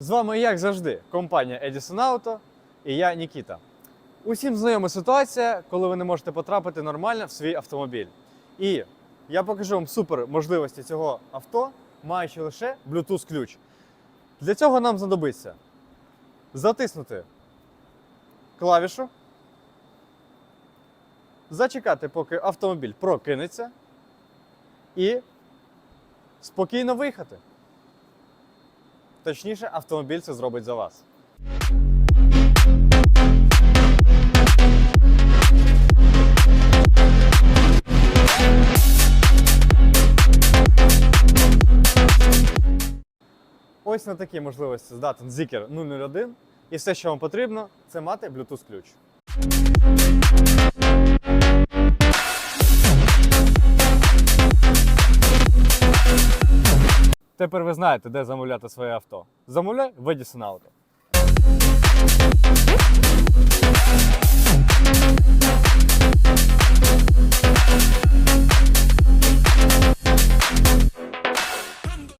З вами, як завжди, компанія Edison Auto і я Нікіта. Усім знайома ситуація, коли ви не можете потрапити нормально в свій автомобіль. І я покажу вам супер можливості цього авто, маючи лише Bluetooth ключ. Для цього нам знадобиться затиснути клавішу, зачекати, поки автомобіль прокинеться, і спокійно виїхати. Точніше, автомобіль це зробить за вас. Ось на такі можливості здатен Zikr 001. І все, що вам потрібно, це мати Bluetooth ключ. Тепер ви знаєте, де замовляти своє авто. Замовляй в Auto.